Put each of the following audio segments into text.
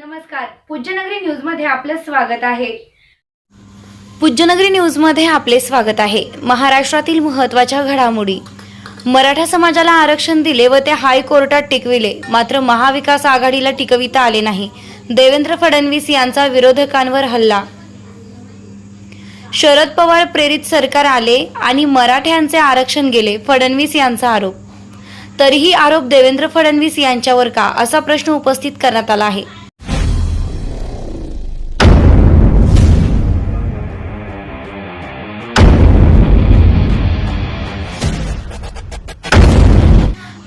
नमस्कार. पूज्यनगरी न्यूजमध्ये आपलं स्वागत आहे. पूज्यनगरी न्यूजमध्ये आपले स्वागत आहे. महाराष्ट्रातील महत्त्वाच्या घडामोडी. मराठा समाजाला आरक्षण दिले व ते हायकोर्टात टिकविले. मात्र महाविकास आघाडीला टिकविता आले नाही. देवेंद्र फडणवीस यांचा विरोधकांवर हल्ला. शरद पवार प्रेरित सरकार आले आणि मराठ्यांचे आरक्षण गेले फडणवीस यांचा आरोप. तरीही आरोप देवेंद्र फडणवीस यांच्यावर का? असा प्रश्न उपस्थित करण्यात आला आहे.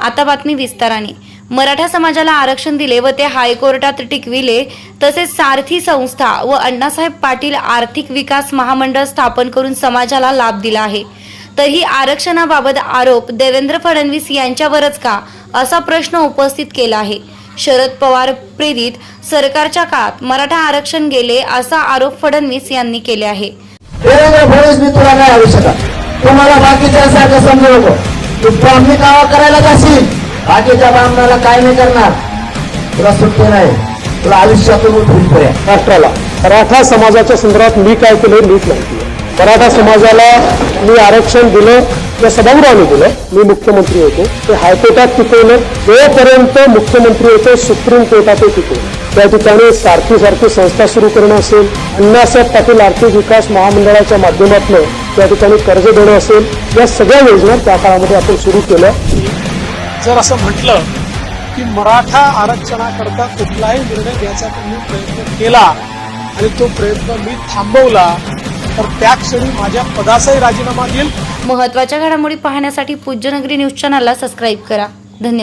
आता बातमी विस्ताराने. मराठा समाजाला आरक्षण दिले व ते हायकोर्टात टिकविले. तसेच सारथी संस्था व अण्णासाहेब पाटील आर्थिक विकास महामंडळ स्थापन करून समाजाला लाभ दिला आहे. तरी आरक्षणाबाबत आरोप देवेंद्र फडणवीस यांच्यावरच का? असा प्रश्न उपस्थित केला आहे. शरद पवार प्रेरित सरकारच्या काळात मराठा आरक्षण गेले असा आरोप फडणवीस यांनी केले आहे. देवेंद्र फडणवीस मी तुला नाही आवश्यक तुम्हाला बाकीच्या सारखं समजू नको. तू आम्ही कावा करायला जाशील. बाकीच्या ब्राह्मणाला काय नाही करणार. तुला सुट्टी नाही. तुला आयुष्यातून उठून पर्या राष्ट्राला. मराठा समाजाच्या संदर्भात मी काय केलं नीट माहिती मराठा समाजाला मी आरक्षण दिलं किंवा सभागृहाने दिलं. मी मुख्यमंत्री होतो. ते हायकोर्टात टिकवलं. जोपर्यंत मुख्यमंत्री होते सुप्रीम कोर्टातही टिकवलं. त्या ठिकाणी सारखी सारखी संस्था सुरू करणं असेल अण्णासाहेब पाटील आर्थिक विकास महामंडळाच्या माध्यमातून त्या ठिकाणी कर्ज देणं असेल या सगळ्या योजना त्या काळामध्ये आपण सुरू केल्या. जर असं म्हटलं की मराठा आरक्षणाकरता कुठलाही निर्णय घ्यायचा मी प्रयत्न केला आणि तो प्रयत्न मी थांबवला तर त्या क्षणी माझ्या पदाचाही राजीनामा देईल महत्त्वाच्या घडामोडी पाहण्यासाठी पूज्यनगरी न्यूज चॅनलला सबस्क्राईब करा.